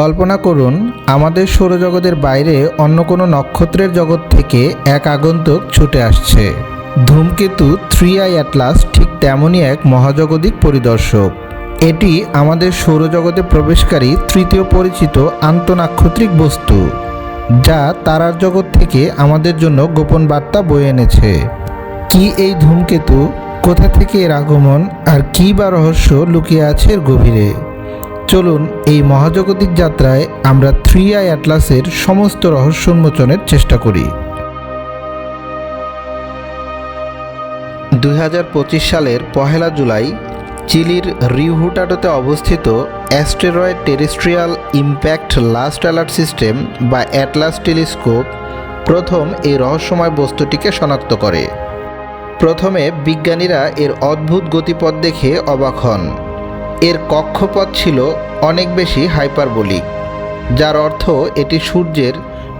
কল্পনা করুন, আমাদের সৌরজগতের বাইরে অন্য কোনো নক্ষত্রের জগৎ থেকে এক আগন্তুক ছুটে আসছে। ধূমকেতু থ্রি আই অ্যাটলাস ঠিক তেমনই এক মহাজগতিক পরিদর্শক। এটি আমাদের সৌরজগতে প্রবেশকারী তৃতীয় পরিচিত আন্তনাক্ষত্রিক বস্তু, যা তারার জগৎ থেকে আমাদের জন্য গোপন বার্তা বয়ে এনেছে। কি এই ধূমকেতু? কোথা থেকে এর আগমন? আর কী বা রহস্য লুকিয়ে আছে এর গভীরে? চলুন এই মহাজাগতিক যাত্রায় আমরা থ্রি আই অ্যাটলাসের সমস্ত রহস্য উন্মোচনের চেষ্টা করি। দু হাজার পঁচিশ সালের পহেলা জুলাই চিলির রিউহুটাটোতে অবস্থিত asteroid terrestrial impact last alert system বা অ্যাটলাস টেলিস্কোপ প্রথম এই রহস্যময় বস্তুটিকে শনাক্ত করে। প্রথমে বিজ্ঞানীরা এর অদ্ভুত গতিপথ দেখে অবাক হন। এর কক্ষপথ ছিল অনেক বেশি হাইপারবোলিক, যার অর্থ এটি সূর্যের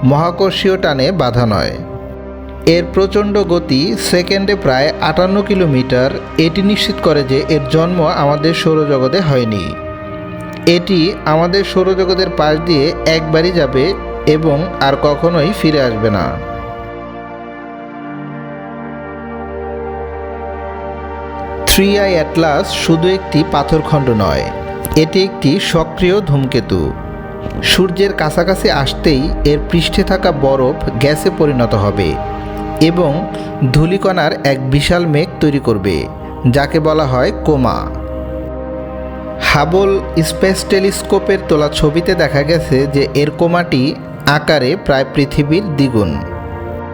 মহাকর্ষীয় টানে বাধা নয়। এর প্রচণ্ড গতি সেকেন্ডে প্রায় আটান্ন কিলোমিটার। এটি নিশ্চিত করে যে এর জন্ম আমাদের সৌরজগতে হয়নি। এটি আমাদের সৌরজগতের পাশ দিয়ে একবারই যাবে এবং আর কখনোই ফিরে আসবে না। থ্রি আই অ্যাটলাস শুধু একটি পাথরখণ্ড নয়, এটি একটি সক্রিয় ধূমকেতু। সূর্যের কাছাকাছি আসতেই এর পৃষ্ঠে থাকা বরফ গ্যাসে পরিণত হবে এবং ধূলিকণার এক বিশাল মেঘ তৈরি করবে, যাকে বলা হয় কোমা। হাবল স্পেস টেলিস্কোপের তোলা ছবিতে দেখা গেছে যে এর কোমাটি আকারে প্রায় পৃথিবীর দ্বিগুণ।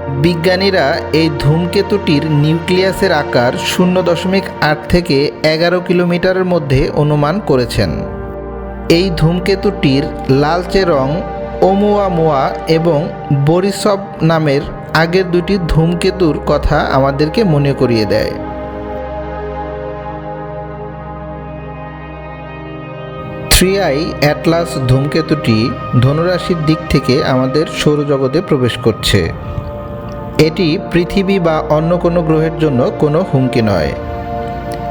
বিজ্ঞানীরা এই ধূমকেতুটির নিউক্লিয়াসের আকার শূন্য দশমিক আট থেকে এগারো কিলোমিটারের মধ্যে অনুমান করেছেন। এই ধূমকেতুটির লালচে রং ওমুয়ামুয়া এবং বরিসব নামের আগের দুটি ধূমকেতুর কথা আমাদেরকে মনে করিয়ে দেয়। থ্রি অ্যাটলাস ধূমকেতুটি ধনুরাশির দিক থেকে আমাদের সৌরজগতে প্রবেশ করছে। এটি পৃথিবী বা অন্য কোনো গ্রহের জন্য কোনো হুমকি নয়।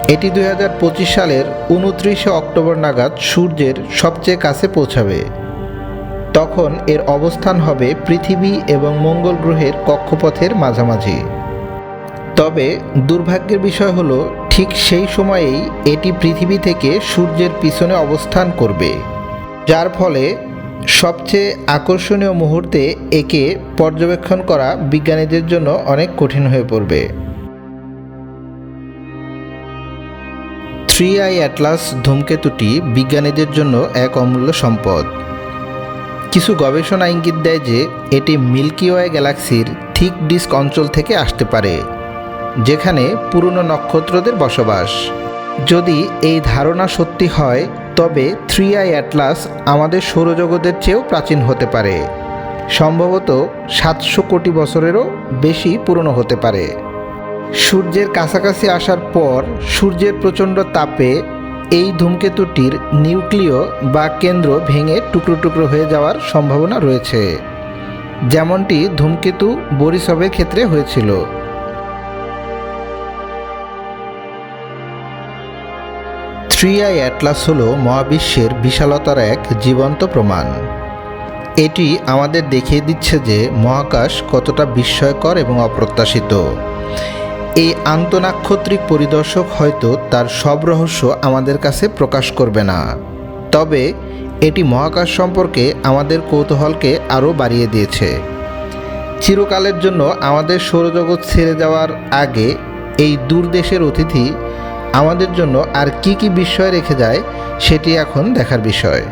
এটি দু হাজার পঁচিশ সালের উনত্রিশে অক্টোবর নাগাদ সূর্যের সবচেয়ে কাছে পৌঁছাবে। তখন এর অবস্থান হবে পৃথিবী এবং মঙ্গল গ্রহের কক্ষপথের মাঝামাঝি। তবে দুর্ভাগ্যের বিষয় হলো, ঠিক সেই সময়েই এটি পৃথিবী থেকে সূর্যের পিছনে অবস্থান করবে, যার ফলে সবচেয়ে আকর্ষণীয় মুহূর্তে একে পর্যবেক্ষণ করা বিজ্ঞানীদের জন্য অনেক কঠিন হয়ে পড়বে। থ্রি আই অ্যাটলাস ধূমকেতুটি বিজ্ঞানীদের জন্য এক অমূল্য সম্পদ। কিছু গবেষণা ইঙ্গিত দেয় যে, এটি মিল্কি ওয়ে গ্যালাক্সির থিক ডিস্ক অঞ্চল থেকে আসতে পারে, যেখানে পুরনো নক্ষত্রদের বসবাস। যদি এই ধারণা সত্যি হয়, তবে থ্রি আই অ্যাটলাস আমাদের সৌরজগতের চেয়েও প্রাচীন হতে পারে। সম্ভবত সাতশো কোটি বছরেরও বেশি পুরনো হতে পারে। সূর্যের কাছাকাছি আসার পর সূর্যের প্রচণ্ড তাপে এই ধূমকেতুটির নিউক্লিয় বা কেন্দ্র ভেঙে টুকরো টুকরো হয়ে যাওয়ার সম্ভাবনা রয়েছে। যেমনটি ধূমকেতু বরিসবের ক্ষেত্রে হয়েছিল। থ্রি আই অ্যাটলাস হল মহাবিশ্বের বিশালতার এক জীবন্ত প্রমাণ। এটি আমাদের দেখিয়ে দিচ্ছে যে মহাকাশ কতটা বিস্ময়কর এবং অপ্রত্যাশিত। এই আন্তনাক্ষত্রিক পরিদর্শক হয়তো তার সব রহস্য আমাদের কাছে প্রকাশ করবে না। তবে এটি মহাকাশ সম্পর্কে আমাদের কৌতূহলকে আরও বাড়িয়ে দিয়েছে। চিরকালের জন্য আমাদের সৌরজগৎ ছেড়ে যাওয়ার আগে এই দূর দেশের অতিথি আমাদের জন্য আর কি কি বিষয় রেখে যায় সেটি এখন দেখার বিষয়।